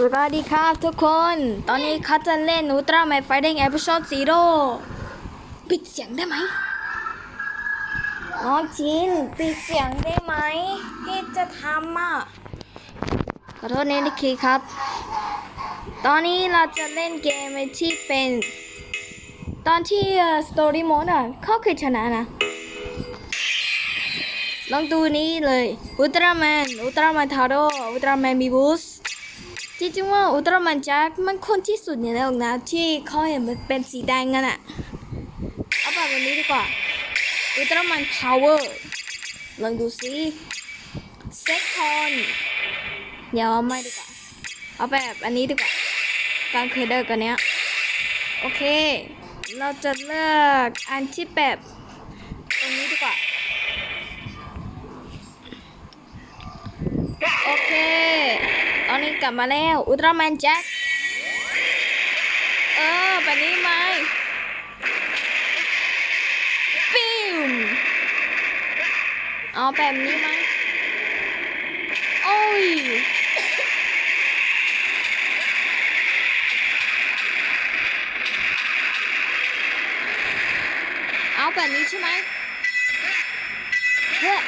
สวัสดีครับทุกคน ตอนนี้คัดจะเล่น Ultra Man Fighting Episode Zero ปิดเสียงได้ไหมน้องจินปิดเสียงได้ไหมที่จะทำอะ ขอโทษนี่นิคีครับ ตอนนี้เราจะเล่นเกมที่เป็น ตอนที่ Story Mode อะเขาเคยชนะนะ ลองดูนี้เลยอุลตร้าแมนอุลตร้าแมนทาโร่อุลตร้าแมนมีบูส จริงๆว่าอุลตร้าแมนแจ็คมันคนที่สุดในโลกนะที่เขาเห็นมันเป็นสีแดงกันอะเอาแบบนี้ดีกว่าอุลตร้าแมนพาวเวอร์ลองดูสิเซ็กคอนเดี๋ยวเอาไม่ดีกว่า เอาแบบอันนี้ดีกว่า การเคยเดินกันเนี้ย โอเค เราจะเลือกอันที่แบบตรงนี้ดีกว่า กลับมาแล้วอุลตร้าแมนแจ็คเออแบบนี้ไหมปิมเอาแบบนี้ไหมโอ้ยเอาแบบนี้ใช่ไหมเฮ้ย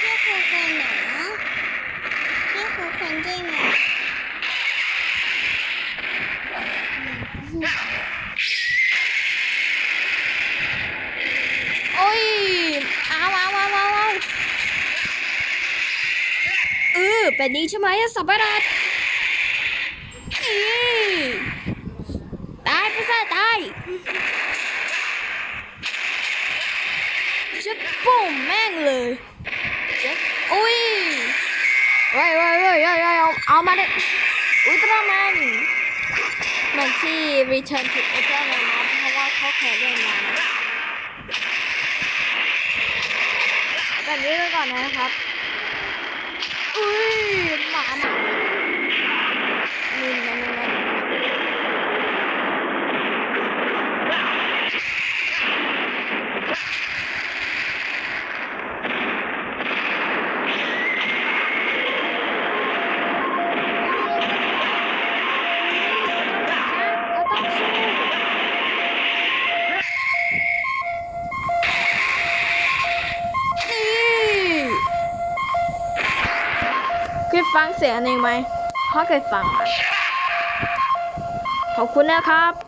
พี่คือคนเหรอพี่คือคนใช่ไหม โอ้ยเอาเอาเอาเอาเอาเออแบบนี้ใช่ไหมสับปะรดตายไปซะตายจะปุ่มแม่งเลย ยเว้ยเว้ยเว้ยเว้ยเอาเอามาดิอุลตร้าแมนเหมือนที่ Return to Ultraman นะเพราะว่าเขาเคยเล่นมานะแบบนี้ไปก่อนนะครับ ฟังเสียงเองไหมเขาเคยฟังขอบคุณนะครับ